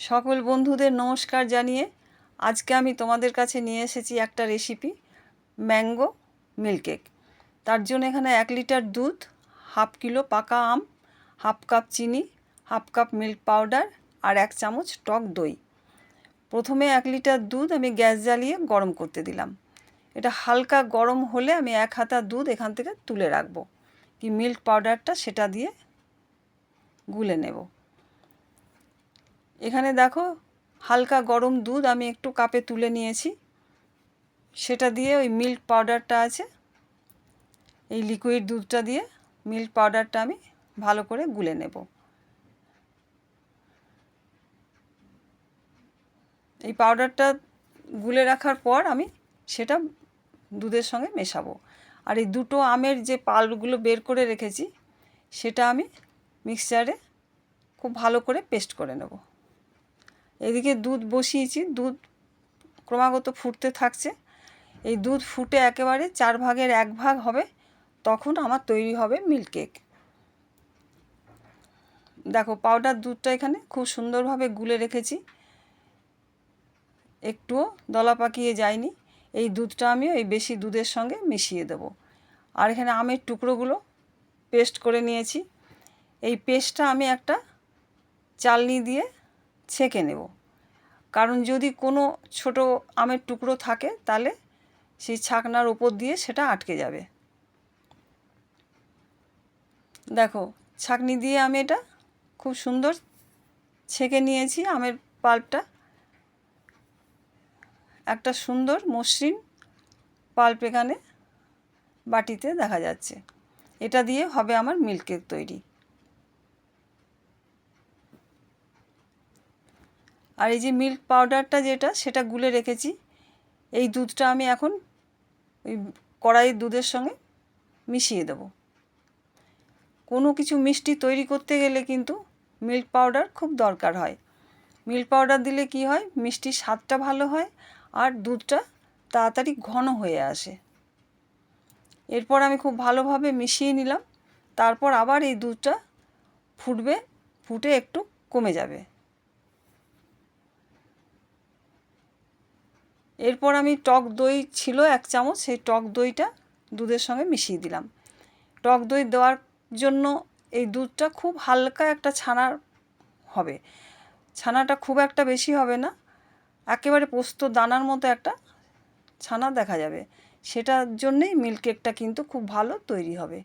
সকল বন্ধুদের নমস্কার জানিয়ে আজকে আমি তোমাদের কাছে নিয়ে এসেছি একটা রেসিপি ম্যাঙ্গো মিল্কেক তার জন্য এখানে এক লিটার দুধ, হাফ কিলো পাকা আম, হাফ কাপ চিনি, হাফ কাপ মিল্ক পাউডার আর এক চামচ টক দই। প্রথমে এক লিটার দুধ আমি গ্যাস জ্বালিয়ে গরম করতে দিলাম। এটা হালকা গরম হলে আমি এক হাতা দুধ এখান থেকে তুলে রাখব। কি মিল্ক পাউডারটা সেটা দিয়ে গুলে নেব। এখানে দেখো, হালকা গরম দুধ আমি একটু কাপে তুলে নিয়েছি। সেটা দিয়ে ওই মিল্ক পাউডারটা আছে, এই লিকুইড দুধটা দিয়ে মিল্ক পাউডারটা আমি ভালো করে গুলে নেব। এই পাউডারটা গুলে রাখার পর আমি সেটা দুধের সঙ্গে মেশাবো। আর এই দুটো আমের যে পালগুলো বের করে রেখেছি, সেটা আমি মিক্সচারে খুব ভালো করে পেস্ট করে নেব। এদিকে দুধ বসিয়েছি, দুধ ক্রমাগত ফুটতে থাকছে। এই দুধ ফুটে একেবারে চার ভাগের এক ভাগ হবে, তখন আমার তৈরি হবে মিল্ক কেক। দেখো, পাউডার দুধটা এখানে খুব সুন্দরভাবে গুলে রেখেছি। একটুও দলা পাকিয়ে যায়নি। এই দুধটা আমি ওই বেশি দুধের সঙ্গে মিশিয়ে দেব। আর এখানে আমের টুকরোগুলো পেস্ট করে নিয়েছি। এই পেস্টটা আমি একটা চালনি দিয়ে ছেঁকে নেব। কারণ যদি কোনো ছোট আমের টুকরো থাকে, তাহলে সেই ছাকনার ওপর দিয়ে সেটা আটকে যাবে। দেখো, ছাকনি দিয়ে আমি এটা খুব সুন্দর ছেঁকে নিয়েছি আমের পাল্পটা। একটা সুন্দর মসৃণ পাল্প এখানে বাটিতে দেখা যাচ্ছে। এটা দিয়ে হবে আমার মিল্কের তৈরি। আর এই যে মিল্ক পাউডারটা যেটা, সেটা গুলে রেখেছি। এই দুধটা আমি এখন ওই কড়াইয়ের দুধের সঙ্গে মিশিয়ে দেব। কোনো কিছু মিষ্টি তৈরি করতে গেলে কিন্তু মিল্ক পাউডার খুব দরকার হয়। মিল্ক পাউডার দিলে কি হয়? মিষ্টির স্বাদটা ভালো হয় আর দুধটা তাড়াতাড়ি ঘন হয়ে আসে। এরপর আমি খুব ভালোভাবে মিশিয়ে নিলাম। তারপর আবার এই দুধটা ফুটবে, ফুটে একটু কমে যাবে। এরপর আমি টক দই ছিল এক চামচ, সেই টক দইটা দুধের সঙ্গে মিশিয়ে দিলাম। টক দই দেওয়ার জন্য এই দুধটা খুব হালকা একটা ছানার হবে। ছানাটা খুব একটা বেশি হবে না, একেবারে পোস্ত দানার মতো একটা ছানা দেখা যাবে। সেটার জন্যেই মিল্ক কেকটা কিন্তু খুব ভালো তৈরি হবে।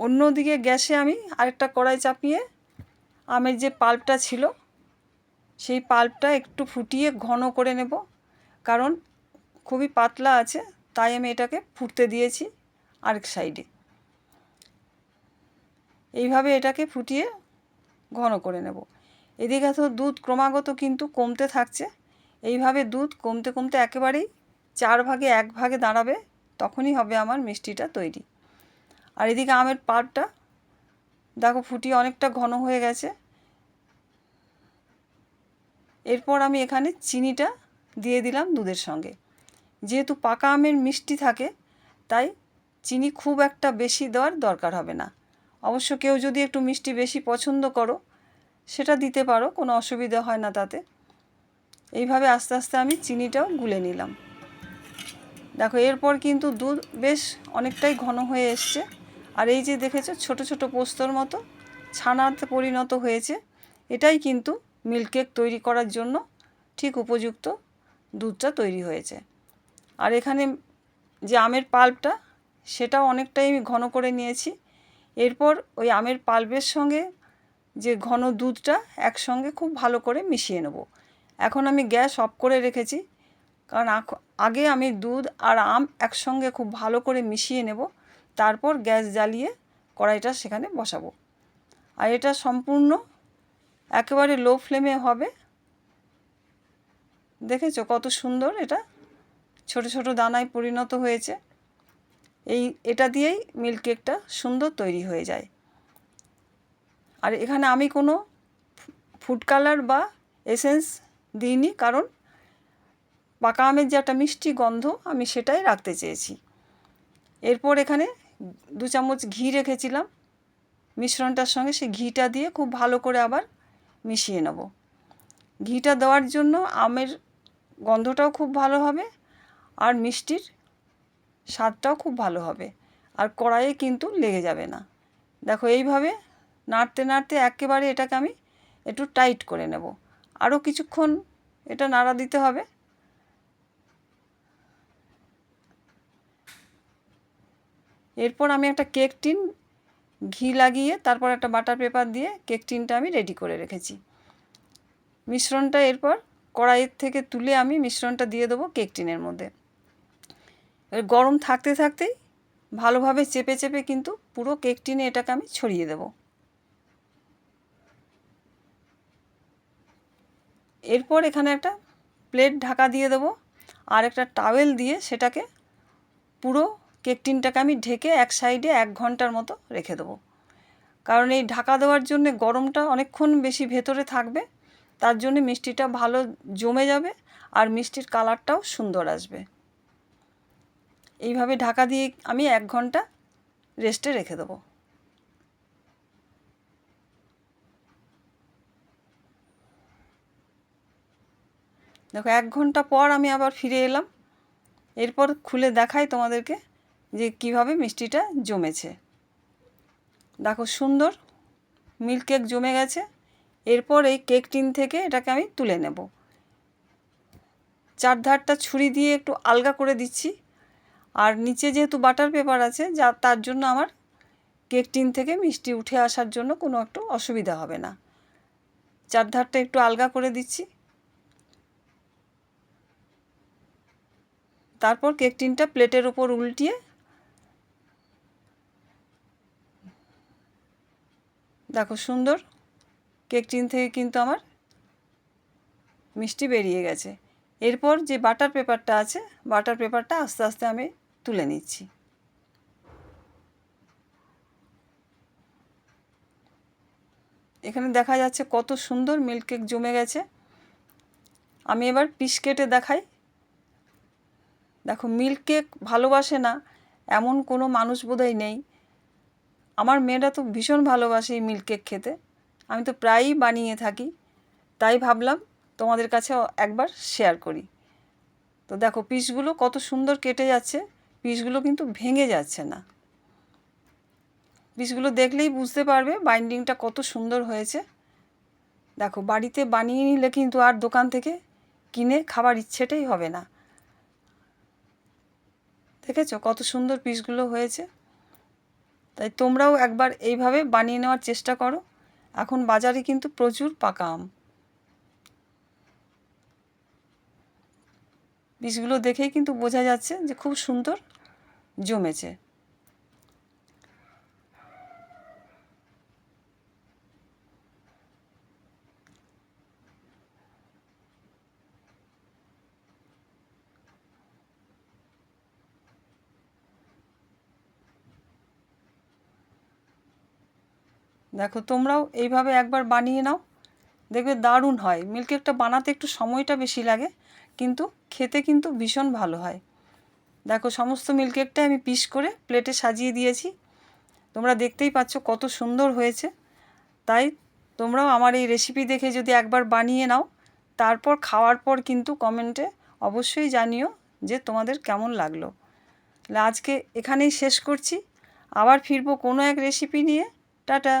অন্যদিকে গ্যাসে আমি আরেকটা কড়াই চাপিয়ে আমের যে পাল্পটা ছিল, সেই পাল্পটা একটু ফুটিয়ে ঘন করে নেব। কারণ খুবই পাতলা আছে, তাই আমি এটাকে ফুটতে দিয়েছি আরেক সাইডে। এইভাবে এটাকে ফুটিয়ে ঘন করে নেব। এদিকে তো দুধ ক্রমাগত কিন্তু কমতে থাকছে। এইভাবে দুধ কমতে কমতে একেবারেই চার ভাগে এক ভাগে দাঁড়াবে, তখনই হবে আমার মিষ্টিটা তৈরি। আর এদিকে আমের পাটটা দেখো ফুটিয়ে অনেকটা ঘন হয়ে গেছে। এরপর আমি এখানে চিনিটা দিয়ে দিলাম দুধের সঙ্গে। যেহেতু পাকা আমের মিষ্টি থাকে, তাই চিনি খুব একটা বেশি দেওয়ার দরকার হবে না। অবশ্য কেউ যদি একটু মিষ্টি বেশি পছন্দ করো, সেটা দিতে পারো, কোনো অসুবিধা হয় না তাতে। এইভাবে আস্তে আস্তে আমি চিনিটাও গুলে নিলাম। দেখো এরপর কিন্তু দুধ বেশ অনেকটাই ঘন হয়ে এসছে। আর এই যে দেখেছ, ছোট ছোট পোস্তর মতো ছানাতে পরিণত হয়েছে। এটাই কিন্তু মিল্কেক তৈরি করার জন্য ঠিক উপযুক্ত দুধটা তৈরি হয়েছে। আর এখানে যে আমের পাল্পটা, সেটাও অনেকটাই আমি ঘন করে নিয়েছি। এরপর ওই আমের পাল্পের সঙ্গে যে ঘন দুধটা একসঙ্গে খুব ভালো করে মিশিয়ে নেব। এখন আমি গ্যাস অফ করে রেখেছি, কারণ আগে আমি দুধ আর আম একসঙ্গে খুব ভালো করে মিশিয়ে নেব। তারপর গ্যাস জ্বালিয়ে কড়াইটা সেখানে বসাবো। আর এটা সম্পূর্ণ একেবারে লো ফ্লেমে হবে। দেখেছ কত সুন্দর এটা? ছোট ছোট দানায় পরিণত হয়েছে। এই, এটা দিয়েই মিল্ক কেকটা সুন্দর তৈরি হয়ে যায়। আর এখানে আমি কোনো ফুড কালার বা এসেন্স দিইনি, কারণ পাকা আমের যে একটা মিষ্টি গন্ধ আমি সেটাই রাখতে চেয়েছি। এরপর এখানে দু চামচ ঘি রেখেছিলাম। মিশ্রণটার সঙ্গে সেই ঘিটা দিয়ে খুব ভালো করে আবার মিশিয়ে নেব। ঘিটা দেওয়ার জন্য আমের গন্ধটাও খুব ভালো হবে আর মিষ্টির স্বাদটাও খুব ভালো হবে। আর কড়াইয়ে কিন্তু লেগে যাবে না। দেখো এইভাবে নাড়তে নাড়তে একেবারে এটাকে আমি একটু টাইট করে নেব। আরও কিছুক্ষণ এটা নাড়া দিতে হবে। এরপর আমি একটা কেক টিন, ঘি লাগিয়ে তারপর একটা বাটার পেপার দিয়ে কেক টিনটা আমি রেডি করে রেখেছি। মিশ্রণটা এরপর কড়াইয়ের থেকে তুলে আমি মিশ্রণটা দিয়ে দেবো কেক টিনের মধ্যে। এবার গরম থাকতে থাকতেই ভালোভাবে চেপে চেপে কিন্তু পুরো কেক টিনে এটাকে আমি ছড়িয়ে দেব। এরপর এখানে একটা প্লেট ঢাকা দিয়ে দেবো। আর একটা টাওয়েল দিয়ে সেটাকে পুরো কেক টিনটাকে আমি ঢেকে এক সাইডে এক ঘণ্টার মতো রেখে দেবো। কারণ এই ঢাকা দেওয়ার জন্য গরমটা অনেকক্ষণ বেশি ভেতরে থাকবে, তার জন্য মিষ্টিটা ভালো জমে যাবে আর মিষ্টির কালারটাও সুন্দর আসবে। এইভাবে ঢাকা দিয়ে আমি এক ঘণ্টা রেস্টে রেখে দেবো। দেখো, এক ঘণ্টা পর আমি আবার ফিরে এলাম। এরপর খুলে দেখাই তোমাদেরকে যে কীভাবে মিষ্টিটা জমেছে। দেখো সুন্দর মিল্ক কেক জমে গেছে। এরপর এই কেক টিন থেকে এটাকে আমি তুলে নেব। চারধারটা ছুরি দিয়ে একটু আলগা করে দিচ্ছি। আর নিচে যেহেতু বাটার পেপার আছে, যা তার জন্য আমার কেক টিন থেকে মিষ্টি উঠে আসার জন্য কোনো একটু অসুবিধা হবে না। চারধারটা একটু আলগা করে দিচ্ছি। তারপর কেক টিনটা প্লেটের ওপর উল্টিয়ে দেখো সুন্দর। কেক টিন থেকে কিন্তু আমার মিষ্টি বেরিয়ে গেছে। এরপর যে বাটার পেপারটা আছে, বাটার পেপারটা আস্তে আস্তে আমি তুলে নিচ্ছি। এখানে দেখা যাচ্ছে কত সুন্দর মিল্ক কেক জমে গেছে। আমি এবার পিস কেটে দেখাই। দেখো মিল্ক কেক ভালোবাসে না, এমন কোনো মানুষ বোধহয় নেই। আমার মেয়েরা তো ভীষণ ভালোবাসে এই মিল্ক কেক খেতে। আমি তো প্রায়ই বানিয়ে থাকি। তাই ভাবলাম তোমাদের কাছে একবার শেয়ার করি। তো দেখো পিসগুলো কত সুন্দর কেটে যাচ্ছে। পিসগুলো কিন্তু ভেঙে যাচ্ছে না। পিসগুলো দেখলেই বুঝতে পারবে বাইন্ডিংটা কত সুন্দর হয়েছে। দেখো বাড়িতে বানিয়ে নিলে কিন্তু আর দোকান থেকে কিনে খাবার ইচ্ছেটাই হবে না। দেখেছ কত সুন্দর পিসগুলো হয়েছে। তাই তোমরাও একবার এইভাবে বানিয়ে নেওয়ার চেষ্টা করো। এখন বাজারে কিন্তু প্রচুর পাকা আম। বীজগুলো দেখেই কিন্তু বোঝা যাচ্ছে যে খুব সুন্দর জমেছে। দেখো তোমরাও এইভাবে একবার বানিয়ে নাও। দেখবে দারুণ হয়। মিল্ক কেকটা বানাতে একটু সময়টা বেশি লাগে, কিন্তু খেতে কিন্তু ভীষণ ভালো হয়। দেখো সমস্ত মিল্ক কেকটা আমি পিস করে প্লেটে সাজিয়ে দিয়েছি। তোমরা দেখতেই পাচ্ছ কত সুন্দর হয়েছে। তাই তোমরাও আমার এই রেসিপি দেখে যদি একবার বানিয়ে নাও, তারপর খাওয়ার পর কিন্তু কমেন্টে অবশ্যই জানিও যে তোমাদের কেমন লাগল। আজকে এখানেই শেষ করছি। আবার ফিরবো কোনো এক রেসিপি নিয়ে। টাটা!